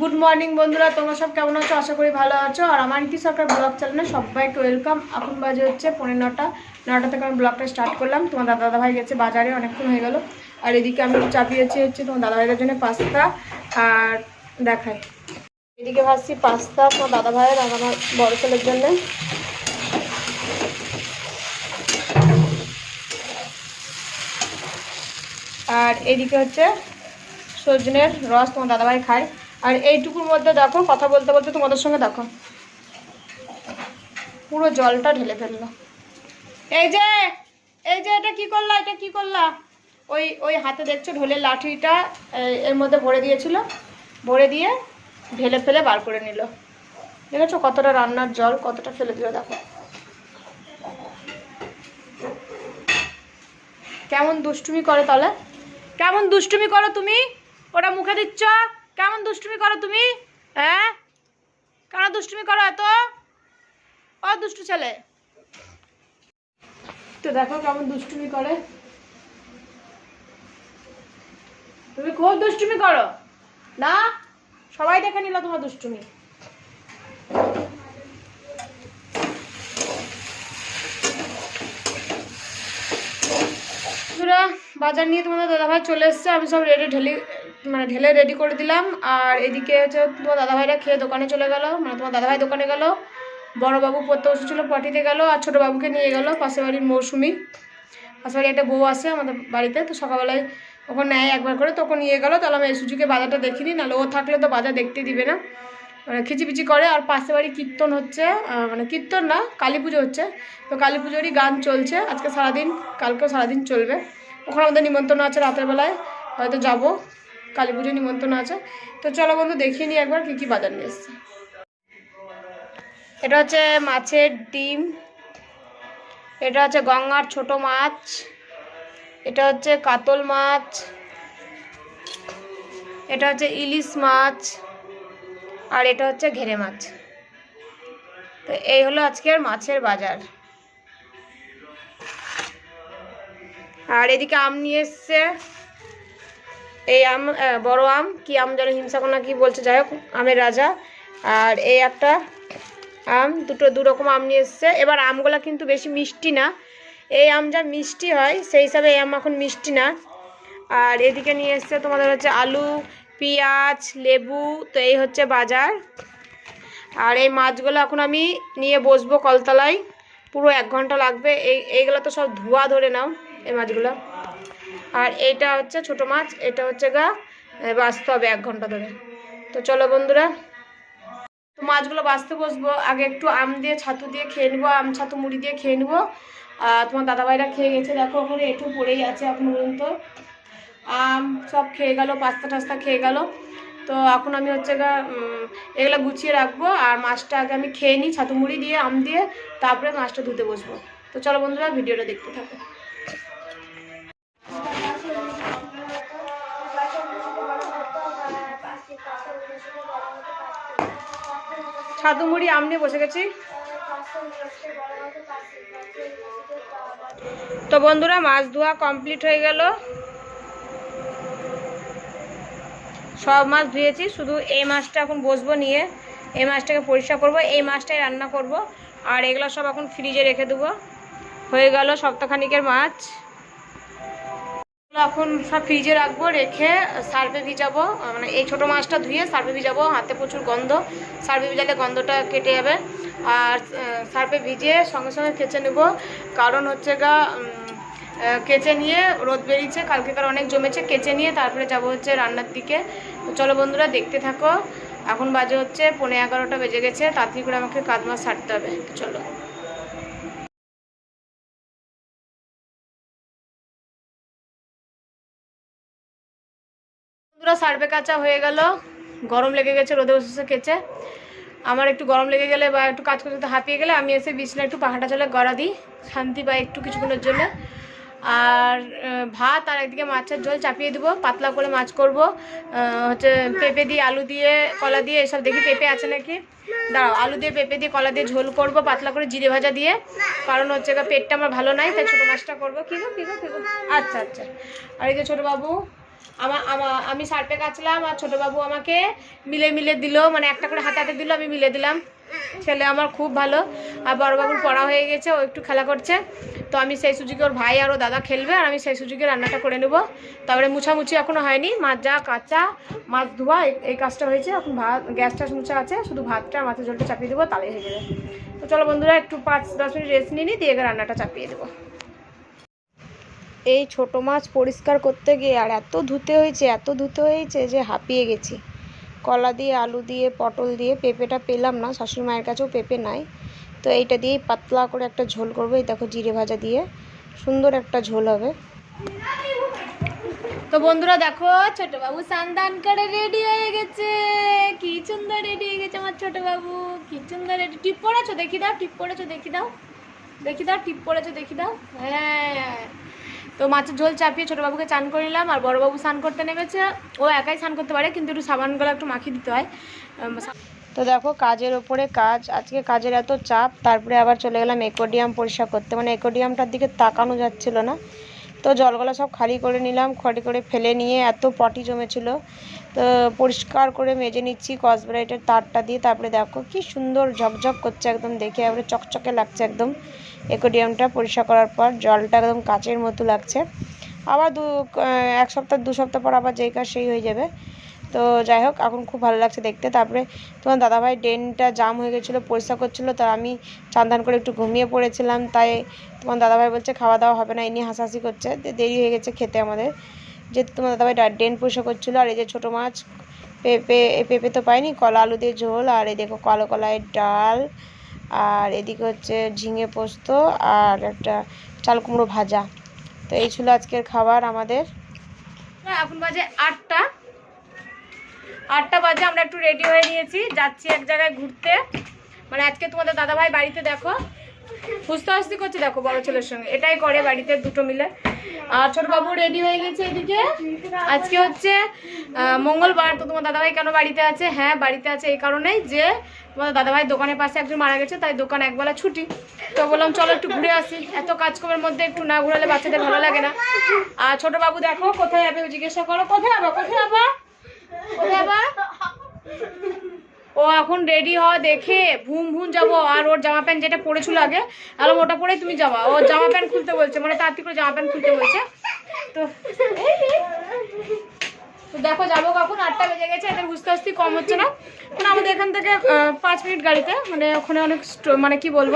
Good morning বন্ধুরা, তোমরা সব কেমন আছো? আশা করি ভালো আছো। আর আমার ইতি সরকার ব্লগ চ্যানেলে সবাইকে ওয়েলকাম এখন বাজে হচ্ছে পনেরো নটা। নটা থেকে আমি ব্লগটা স্টার্ট করলাম। তোমার দাদা দাদাভাই গেছে বাজারে, অনেকক্ষণ হয়ে গেল। আর এদিকে আমি চাপিয়েছি হচ্ছে তোমার দাদাভাইয়ের জন্য পাস্তা। আর দেখাই। এদিকে ভাবছি পাস্তা তোমার দাদাভাইয়ের আর আমার বড় ছেলের জন্য। আর এদিকে হচ্ছে সজনের রস তোমার দাদাভাই খায়। আর এইটুকুর মধ্যে দেখো, কথা বলতে বলতে তোমাদের সঙ্গে দেখো। পুরো জলটা ঢেলে ফেলল। এই যে এই যে এটা কি করলা, এটা কি করলা? ওই ওই হাতে দেখছ ঢোলের লাঠিটা এর মধ্যে ভরে দিয়েছিল। ভরে দিয়ে ঢেলে ফেলে বার করে নিল। দেখেছ কতটা রান্নার জল, কতটা ফেলে দিল, দেখো। কেমন দুষ্টুমি করে তাহলে? কেমন দুষ্টুমি করো তুমি? ওটা মুখে দিচ্ছ? কেমন দুষ্টুমি করো তুমি? হ্যাঁ? কেন দুষ্টুমি করো এত? ও দুষ্টু ছেলে। তো দেখো কেমন দুষ্টুমি করে। তুমি খুব দুষ্টুমি করো। না? সবাই দেখে নিল তোমার দুষ্টুমি। বাজার নিয়ে তোমাদের দাদাভাই চলে এসছে। আমি সব রেডি ঢেলে মানে ঢেলে রেডি করে দিলাম। আর এদিকে হচ্ছে তোমার দাদাভাইরা খেয়ে দোকানে চলে গেল। মানে তোমার দাদাভাই দোকানে গেল। বড় বাবু পড়তে বসেছিল পটিতে গেল আর ছোটো বাবুকে নিয়ে গেল। পাশের বাড়ির মৌসুমি। পাশের বাড়ি একটা বউ আছে আমাদের বাড়িতে। তো সকালবেলায় ওখানে নেয় একবার করে। তখন নিয়ে গেলো। তাহলে আমি এই সুযোগে বাজারটা দেখিনি। নাহলে ও থাকলে তো বাজার দেখতে দিবে না। মানে খিচিপিচি করে। আর পাশে বাড়ি কীর্তন হচ্ছে। মানে কীর্তন না, কালী পুজো হচ্ছে। তো কালী পুজোরই গান চলছে। আজকে সারাদিন, কালকেও সারাদিন চলবে। ওখানে আমাদের নিমন্ত্রণ আছে রাতের বেলায়। হয়তো যাব। কালী পুজোর নিমন্ত্রণ আছে। তো চলো বন্ধু, দেখিয়ে নিই একবার কী কী বাজার নিয়ে এসছে। এটা হচ্ছে মাছের ডিম, এটা হচ্ছে গঙ্গার ছোট মাছ, এটা হচ্ছে কাতল মাছ, এটা হচ্ছে ইলিশ মাছ, আর এটা হচ্ছে ঘেরে মাছ। তো এই হলো আজকের মাছের বাজার। আর এদিকে আম নিয়ে এসছে। এই আম বড় আম, কি আম যেন হিমসাকোনা কি বলছে, যাই হোক, আমের রাজা। আর এই একটা আম, দুটো, দু রকম আম নিয়ে এসছে। এবার আমগুলো কিন্তু বেশি মিষ্টি না। এই আম যা মিষ্টি হয়, সেই হিসাবে এই আম এখন মিষ্টি না। আর এদিকে নিয়ে এসছে তোমাদের হচ্ছে আলু, পেঁয়াজ, লেবু, তো এই হচ্ছে বাজার। আর এই মাছগুলো এখন আমি নিয়ে বসবো কলতলায়। পুরো এক ঘণ্টা লাগবে। এই, এইগুলো তো সব ধোয়া ধরে নাও, এই মাছগুলো। আর এইটা হচ্ছে ছোট মাছ, এটা হচ্ছে গা বাঁচতে হবে এক ঘণ্টা ধরে। তো চলো বন্ধুরা, তো মাছগুলো বাছতে বসবো। আগে একটু আম দিয়ে ছাতু দিয়ে খেয়ে নেব, আম ছাতু মুড়ি দিয়ে খেয়ে নেব। আর তোমার দাদাভাইরা খেয়ে গেছে, দেখো ওখানে একটু পড়েই আছে এখন পর্যন্ত। আম সব খেয়ে গেল, পাস্তা টাস্তা খেয়ে গেল। তো এখন আমি হচ্ছে গা এগুলো গুছিয়ে রাখব। আর মাছটা আগে আমি খেয়ে নিই, ছাতু মুড়ি দিয়ে, আম দিয়ে, তারপরে মাছটা ধুতে বসবো। তো চলো বন্ধুরা, ভিডিওটা দেখতে থাকো। ছাতু মুড়ি আম বসে গেছি। তো বন্ধুরা, মাছ ধোয়া কমপ্লিট হয়ে গেল। সব মাছ ধুয়েছি, শুধু এই মাছটা এখন বসবো নিয়ে। এই মাছটাকে পরিষ্কার করব, এই মাছটাই রান্না করব। আর এগুলো সব এখন ফ্রিজে রেখে দেবো। হয়ে গেল সপ্তাহখানিকের মাছ। এখন সব ফ্রিজে রাখব, রেখে সার্ফে ভিজাবো মানে এই ছোটো মাছটা ধুয়ে সার্ফে ভিজাবো, হাতে প্রচুর গন্ধ সার্ফে ভিজালে গন্ধটা কেটে যাবে। আর সার্ফে ভিজিয়ে সঙ্গে সঙ্গে কেচে নেব, কারণ হচ্ছে গা কেচে নিয়ে রোদ বেরিয়েছে কালকেকার অনেক জমেছে, কেচে নিয়ে তারপরে যাব হচ্ছে রান্নার দিকে। চলো বন্ধুরা, দেখতে থাকো। এখন বাজে হচ্ছে পনেরো এগারোটা বেজে গেছে, তাড়াতাড়ি করে আমাকে কাজ মাছ ছাড়তে হবে। চলো। বন্ধুরা সার্ভে কাঁচা হয়ে গেল। গরম লেগে গেছে, রোদে বসে বসে কেচে আমার একটু গরম লেগে গেলে বা একটু কাজ করতে হাঁপিয়ে গেলে আমি এসে বিছনা একটু পাহাড়া চলে গড়া দিই, শান্তি পাই একটু কিছুক্ষণের জন্য। আর ভাত আর একদিকে মাছের ঝোল চাপিয়ে দেবো, পাতলা করে মাছ করব হচ্ছে পেঁপে দিয়ে আলু দিয়ে কলা দিয়ে এসব দেখি পেঁপে আছে নাকি? দাঁড়াও, আলু দিয়ে পেঁপে দিয়ে কলা দিয়ে ঝোল করব, পাতলা করে জিরে ভাজা দিয়ে। কারণ হচ্ছে পেটটা আমার ভালো নাই, তাই ছোটো মাছটা করব। কী গো কী গো আচ্ছা আচ্ছা। আর এই যে ছোটো বাবু আমার আমা- সার্পে কাচলাম আর ছোটো বাবু আমাকে মিলে মিলে দিল মানে একটা করে হাতে হাতে দিল, আমি মিলে দিলাম। ছেলে আমার খুব ভালো, আর বড়বাবুর পড়া হয়ে গেছে, ও একটু খেলা করছে। তো আমি সেই সুযোগে ওর ভাই আর ও দাদা খেলবে, আর আমি সেই সুযোগে রান্নাটা করে নেব। তারপরে মুছামুছি এখনও হয়নি যা কাঁচা, মাছ ধোয়া এই- কাজটা হয়েছে, এখন ভাত, গ্যাস ট্যাস মুছা আছে, শুধু ভাতটা, মাছের জলটা চাপিয়ে দেবো, তাহলেই হয়ে যাবে। তো চলো বন্ধুরা, একটু পাঁচ, দশ মিনিট রেস্ট নিয়ে নিই দিয়ে রান্নাটা চাপিয়ে দেবো। এই ছোট মাছ পরিষ্কার করতে গিয়ে আর এত ধুতে হয়েছে, এত ধুতে হয়েছে যে হাঁপিয়ে গেছি। কলা দিয়ে, আলু দিয়ে, পটল দিয়ে পেঁপেটা পেলাম না, শাশুড়ি মায়ের কাছেও পেঁপে নাই। তো এইটা দিয়েই পাতলা করে একটা ঝোল করব, এই দেখো জিরে ভাজা দিয়ে। সুন্দর একটা ঝোল হবে। তো বন্ধুরা দেখো ছোট বাবু সান্দান করে রেডি হয়ে গেছে। কি সুন্দর রেডি হয়ে গেছে আমার ছোট বাবু কি সুন্দর রেডি টিপ পড়েছো? দেখি দাও, টিপ পড়েছো? দেখি দাও। দেখি দাও, টিপ পড়েছো? দেখি দাও। হ্যাঁ। তো মাছের ঝোল চাপিয়ে ছোটো বাবুকে চান করে নিলাম, আর বড়বাবু স্নান করতে নেমেছে। ও একাই স্নান করতে পারে, কিন্তু একটু সাবান গলা একটু মাখিয়ে দিতে হয়। তো দেখো, কাজের ওপরে কাজ, আজকে কাজের এত চাপ, তারপরে আবার চলে গেলাম একোডিয়াম পরিষ্কার করতে। মানে একোডিয়ামটার দিকে তাকানো যাচ্ছিল না। তো জলগুলো সব খালি করে নিলাম, খড়ি করে ফেলে নিয়ে এত পটি জমেছিল। তো পরিষ্কার করে মেজে নিচ্ছি কসব্রাইটের তারটা দিয়ে, তারপরে দেখো কি সুন্দর ঝকঝক করছে একদম দেখে একবারে চকচকে লাগছে একদম। একোডিয়ামটা পরিষ্কার করার পর জলটা একদম কাচের মতো লাগছে। আবার দু, এক সপ্তাহ, দু সপ্তাহ পর আবার যেই কাজ সেই হয়ে যাবে। তো যাই হোক, এখন খুব ভালো লাগছে দেখতে। তারপরে তোমার দাদাভাই ড্রেনটা জাম হয়ে গেছিল, পরিষ্কার করছিল, তা আমি চান্দান করে একটু ঘুমিয়ে পড়েছিলাম। তাই তোমার দাদাভাই বলছে খাওয়া দাওয়া হবে না, এ নিয়ে হাসাহাসি করছে। দেরি হয়ে গেছে খেতে আমাদের। যেহেতু তোমার দাদাভাই ড্রেন পরিষ্কার করছিল, আর এই যে ছোটো মাছ, পেঁপে পেঁপে তো পাইনি, কলা, আলু দিয়ে ঝোল, আর এই দেখো কালো কলাইয়ের ডাল, আর এদিকে হচ্ছে ঝিঙে পোস্ত, আর একটা চাল কুমড়ো ভাজা। তো এই ছিল আজকের খাবার আমাদের। এখন বাজে আটটা। আটটা বাজে, আমরা একটু রেডি হয়ে নিয়েছি। যাচ্ছি এক জায়গায় ঘুরতে। মানে আজকে তোমাদের দাদাভাই বাড়িতে দেখো। হুস্তা হুস্তি করছে দেখো বড় ছেলের সঙ্গে। এটাই করে বাড়িতে দুটো মিলে। আর ছোট বাবু রেডি হয়ে গেছে এদিকে। আজকে হচ্ছে মঙ্গলবার। তো তোমার দাদাভাই কেন বাড়িতে আছে? হ্যাঁ বাড়িতে আছে এই কারণেই যে তোমার দাদাভাই দোকানের পাশে একজন মারা গেছে, তাই দোকান একবেলা ছুটি। তো বললাম, চলো একটু ঘুরে আসি। এত কাজকর্মের মধ্যে একটু না ঘুরালে বাচ্চাদের ভালো লাগে না। আর ছোট বাবু দেখো, কোথায় যাবে জিজ্ঞাসা করো। কোথায় যাবা? কোথায় যাবা? ও এখন রেডি হওয়া দেখে ভুম ভুম যাব, আর ওর জামা প্যান্ট যেটা পরেছিল আগে আর ওটা পরেই তুমি যাবা। ও জামা প্যান্ট খুলতে বলছে মানে তাড়াতাড়ি করে জামা প্যান্ট খুলতে বলছে। তো তো দেখো যাব কখন, আটটা বেজে গেছে, এদের বুঝতে আসতে কম হচ্ছে না। মানে আমাদের এখান থেকে পাঁচ মিনিট গাড়িতে মানে ওখানে অনেক মানে কি বলব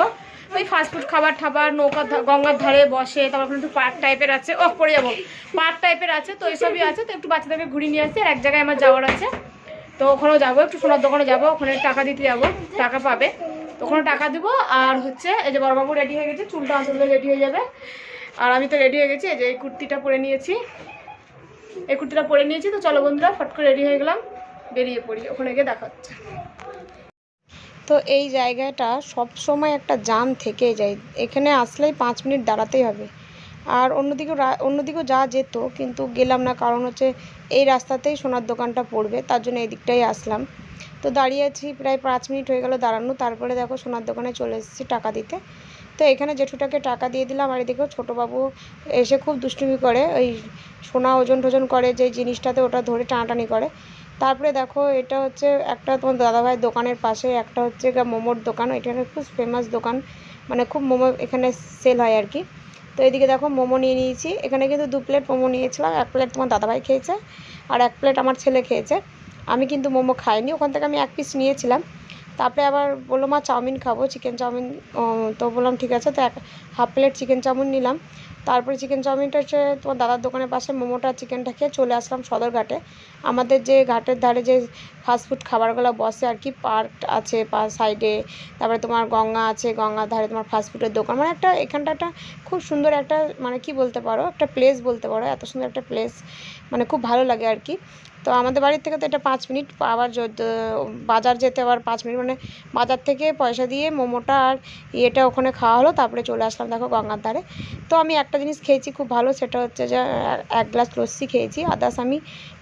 ওই ফাস্টফুড খাবার ঠাবার নৌকার গঙ্গার ধারে বসে, তারপর একটু পার্ক টাইপের আছে। ও পড়ে যাব। পার্ক টাইপের আছে, তো এইসবই আছে। তো একটু বাচ্চাদেরকে ঘুরিয়ে নিয়ে আসছি আর এক জায়গায় আমার যাওয়ার আছে। তো ওখানেও যাব, একটু সোনার দোকানে যাব, ওখানে টাকা দিতে যাব, টাকা পাবে। তো ওখানে টাকা দিব, আর হচ্ছে এই যে বড়বাবু রেডি হয়ে গেছে, চুলটা আসলে রেডি হয়ে যাবে। আর আমি তো রেডি হয়ে গেছি, এই যে এই কুর্তিটা পরে নিয়েছি। এই কুর্তিটা পরে নিয়েছি, তো চলো বন্ধুরা, ফট করে রেডি হয়ে গেলাম। বেরিয়ে পড়ি, ওখানে গিয়ে দেখা হচ্ছে। তো এই জায়গাটা সব সময় একটা জাম থেকে যায়। এখানে আসলেই পাঁচ মিনিট দাঁড়াতেই হবে। আর অন্যদিকেও রা- অন্যদিকেও যা যেত, কিন্তু গেলাম না, কারণ হচ্ছে এই রাস্তাতেই সোনার দোকানটা পড়বে, তার জন্য এই দিকটাই আসলাম। তো দাঁড়িয়ে আছি, প্রায় পাঁচ মিনিট হয়ে গেল দাঁড়ানো, তারপরে দেখো সোনার দোকানে চলে এসেছি টাকা দিতে। তো এখানে জেঠুটাকে টাকা দিয়ে দিলাম, আর এদিকেও ছোটোবাবু এসে খুব দুষ্টুমি করে, ওই সোনা ওজন টোজন করে, যে জিনিসটাতে ওটা ধরে টানাটানি করে। তারপরে দেখো, এটা হচ্ছে একটা তোমার দাদাভাইয়ের দোকানের পাশে একটা হচ্ছে মোমোর দোকান। এখানে খুব ফেমাস দোকান। মানে খুব মোমো এখানে সেল হয় আর কি তো এদিকে দেখো, মোমো নিয়ে নিয়েছি। এখানে কিন্তু দু প্লেট মোমো নিয়েছিলাম। এক প্লেট তোমার দাদাভাই খেয়েছে আর এক প্লেট আমার ছেলে খেয়েছে। আমি কিন্তু মোমো খাইনি। ওখান থেকে আমি এক পিস নিয়েছিলাম। তারপরে আবার বলল মা চাউমিন খাব চিকেন চাউমিন। উম, তো বললাম ঠিক আছে। তো এক হাফ প্লেট চিকেন চাউমিন নিলাম। তারপরে চিকেন চাউমিনটা হচ্ছে তোমার দাদার দোকানের পাশে মোমোটা চিকেনটা খেয়ে চলে আসলাম সদরঘাটে আমাদের যে ঘাটের ধারে যে ফাস্টফুড খাবারগুলো বসে আর কি পার্ক আছে পা সাইডে তারপরে তোমার গঙ্গা আছে গঙ্গার ধারে তোমার ফাস্টফুডের দোকান। মানে একটা এখানটা একটা খুব সুন্দর একটা মানে কি বলতে পারো একটা প্লেস বলতে পারো এত সুন্দর একটা প্লেস মানে খুব ভালো লাগে আর কি। তো আমাদের বাড়ির থেকে তো এটা পাঁচ মিনিট, আবার বাজার যেতে আবার পাঁচ মিনিট মানে বাজার থেকে পয়সা দিয়ে মোমোটা আর ইয়েটা ওখানে খাওয়া হলো, তারপরে চলে আসলাম দেখো গঙ্গার ধারে। তো আমি একটা জিনিস খেয়েছি খুব ভালো, সেটা হচ্ছে যে এক গ্লাস লস্যি খেয়েছি আদার্স আমি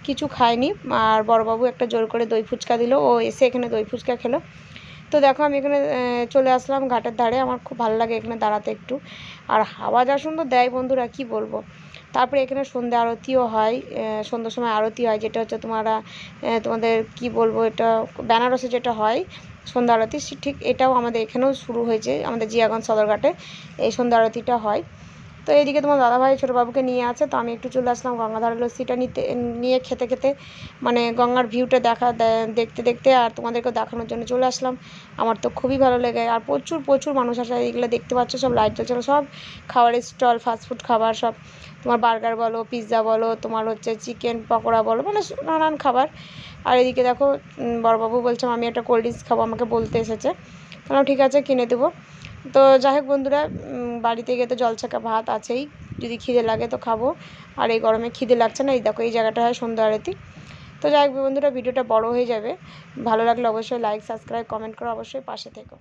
কিছু খাইনি। আর বড়বাবু একটা জোর করে দই ফুচকা দিল, ও এসে এখানে দই ফুচকা খেলো। তো দেখো আমি এখানে চলে আসলাম ঘাটের ধারে, আমার খুব ভালো লাগে এখানে দাঁড়াতে একটু। আর হাওয়া যা সুন্দর দেয় বন্ধুরা, কি বলব? তারপরে এখানে সন্ধ্যা আরতিও হয় সন্ধ্যার সময় আরতি হয়, যেটা হচ্ছে তোমরা তোমাদের কি বলব এটা, বেনারসে যেটা হয়, সন্ধ্যা আরতি ঠিক এটাও আমাদের এখানেও শুরু হয়েছে, আমাদের জিয়াগঞ্জ সদরঘাটে এই সন্ধ্যা আরতিটা হয়। তো এইদিকে তোমার দাদাভাই ছোটো বাবুকে নিয়ে আছে, তো আমি একটু চলে আসলাম গঙ্গাধারের লস্যিটা নিতে, নিয়ে খেতে খেতে মানে গঙ্গার ভিউটা দেখা দেখতে দেখতে আর তোমাদেরকে দেখানোর জন্য চলে আসলাম। আমার তো খুবই ভালো লেগে, আর প্রচুর প্রচুর মানুষ আসে আর এইগুলো দেখতে পাচ্ছ সব, লাইট জ্বলছে, সব খাবারের স্টল ফাস্টফুড খাবার সব। তোমার বার্গার বলো, পিৎজা বলো, তোমার হচ্ছে চিকেন পকোড়া বলো মানে নানান খাবার। আর এদিকে দেখো বড়বাবু বলছে আমি একটা কোল্ড ড্রিঙ্কস খাব। আমাকে বলতে এসেছে। তাহলে ঠিক আছে, কিনে দেবো। তো যাই হোক বন্ধুরা বাড়িতে গিয়ে তো জলছাকা ভাত আছেই। যদি খিদে লাগে তো খাব। আর এই গরমে খিদে লাগছে না, এই দেখো, এই জায়গাটা হয় সন্ধ্যা আরতি। তো যাই হোক বন্ধুরা, ভিডিওটা বড় হয়ে যাবে। ভালো লাগলে অবশ্যই লাইক সাবস্ক্রাইব কমেন্ট করো অবশ্যই পাশে থেকো।